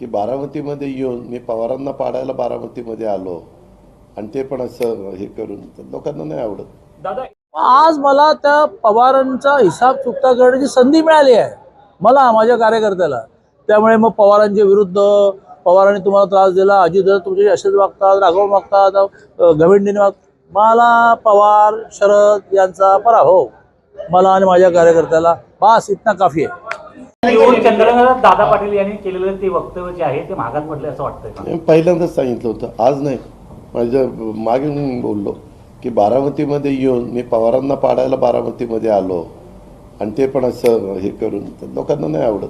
की बारामतीमध्ये येऊन मी पवारांना पाडायला बारामतीमध्ये आलो. आणि ते पण असं हे करून लोकांना नाही आवडत. दादा आज मला त्या पवारांचा हिसाब चुकता करण्याची संधी मिळाली आहे. मला माझ्या कार्यकर्त्याला. त्यामुळे मग पवारांच्या विरुद्ध पवारांनी तुम्हाला त्रास दिला अजित तुमचे असेच वागतात राघव वागतात अ, गविंडीने वागतात मला पवार शरद यांचा पराभव. मला आणि माझ्या कार्यकर्त्याला बास इतना काफी आहे. चंद्रकांत दादा पाटील यांनी केलेलं ते वक्तव्य जे आहे ते महागात पडले असं वाटतंय पहिल्यांदाच सांगितलं होतं. आज नाही. माझ्या मागे मी बोललो की बारामतीमध्ये येऊन मी पवारांना पाडायला बारामतीमध्ये आलो आणि ते पण असं हे करून लोकांना नाही आवडत.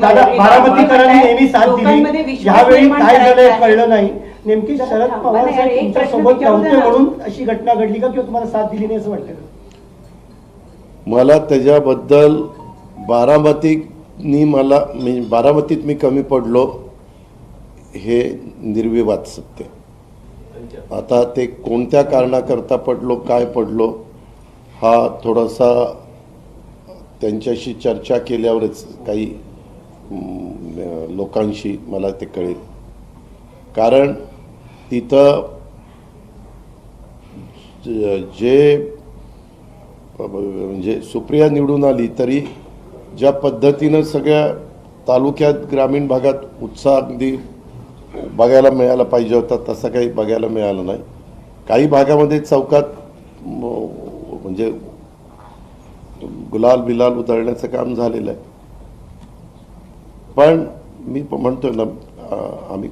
दादा बारामतीकरांनी नेहमी साथ दिली. यावेळी काय झालंय. कळलं नाही. नेमकी शरद पवार साहेब एक तुमच्या प्रश्न सोबत विचारू नव्हते. म्हणून अशी घटना घडली का किंवा तुम्हाला साथ दिली नाही असं वाटतं का? मला त्याच्याबद्दल बारामतीनी मला मी बारामतीत मी कमी पडलो हे निर्विवाद सत्य. आता ते कोणत्या कारणाकरता पडलो काय पडलो हा थोडासा त्यांच्याशी चर्चा केल्यावरच काही लोकांशी मला ते कळेल. कारण तिथं जे म्हणजे सुप्रिया निवडून आली तरी ज्या पद्धतीनं सगळ्या तालुक्यात ग्रामीण भागात उत्साह अगदी बघायला मिळाला पाहिजे होता तसं काही बघायला मिळालं नाही. काही भागामध्ये चौकात म्हणजे गुलाल बिलाल उधळण्याचं काम झालेलं आहे. पण मी म्हणतोय ना आम्ही